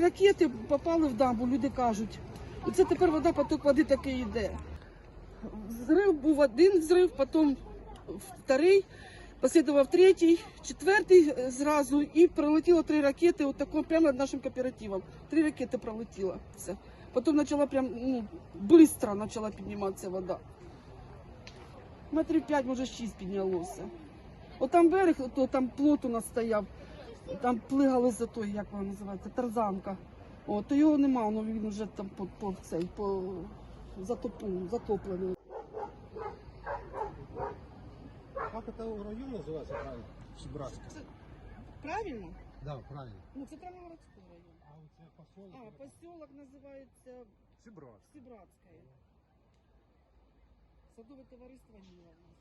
ракети попали в дамбу, люди кажуть. І це тепер вода, поток води такий йде. Взрив був один взрив, потім вторий, послідував третій, четвертий е, зразу, і пролетіло три ракети, от прямо над нашим кооперативом. Три ракети пролетіло. Все. Потім почала прям, ну, швидко почала підніматися вода. Метрів п'ять, може, шість піднялося. От там берег, то там плот у нас стояв, там плигали за той, як вона називається, тарзанка. О, то його нема, ну він вже там по, по цей, по затопу, затоплений. Как это район называется правильно? Сибратский. Правильно? Да, правильно. Ну, це Трановгородський район. А у тебя поселок? А, поселок називається Сибрат. Сибратське. Садове товариство Ніла у нас.